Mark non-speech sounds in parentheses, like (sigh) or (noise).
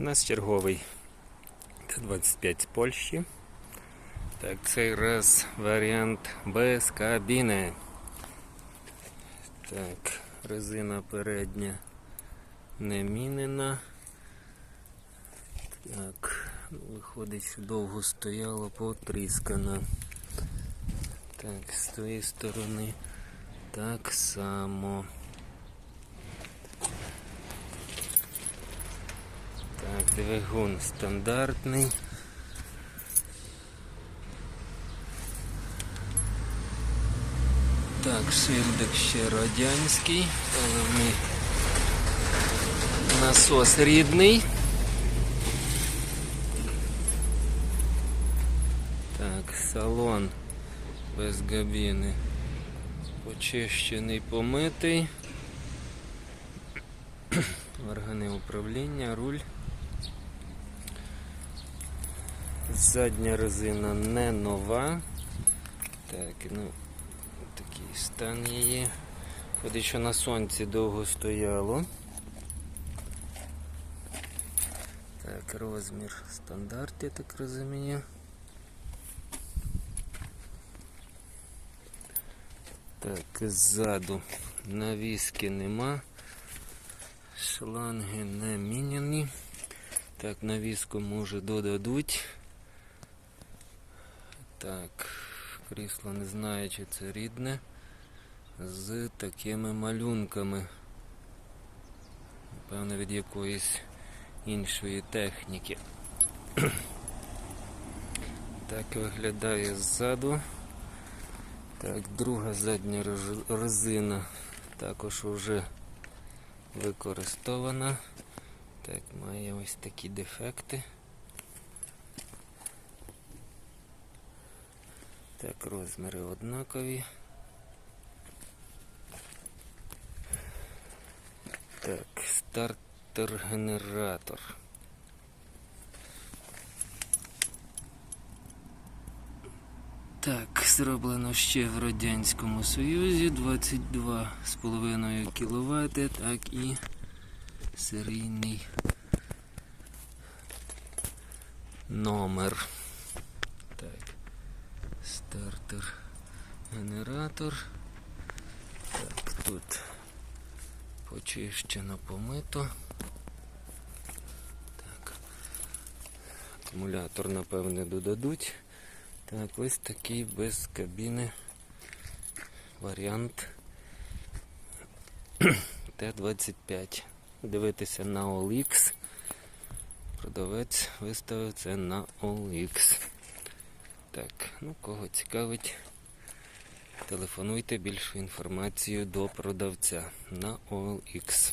у нас черговий Т-25 з Польщі. Так, цей раз варіант без кабіни. Так, резина передня не мінена. Так, ну, виходить, що довго стояло, потріскана. Так, з тої сторони так само. Так, двигун стандартний. Так, шильдик ще радянський, але ми насос рідний. Так, салон без габіни. Почищений, помитий. (clears throat) Органи управління, руль. Задня резина не нова. Так, ну, такий стан її. Ходить, що на сонці довго стояло. Так, розмір стандарт, я так розумію. Так, ззаду навіски нема. Шланги не міняні. Так, навіску може додадуть. Так, крісло не знаю, чи це рідне. З такими малюнками. Напевно, від якоїсь іншої техніки. (clears throat) Так виглядає ззаду. Так, друга задня резина також вже використована. Так, має ось такі дефекти. Так, розміри однакові. Так, стартер-генератор. Так, зроблено ще в Радянському Союзі 22,5 кВт, так і серійний номер. Стартер генератор. Так, тут почищено помито. Так. Акумулятор, напевне, додадуть. Так, ось такий без кабіни варіант (clears throat) Т-25. Дивитися на OLX. Продавець виставив це на OLX. Так, ну кого цікавить, телефонуйте більшу інформацію до продавця на OLX.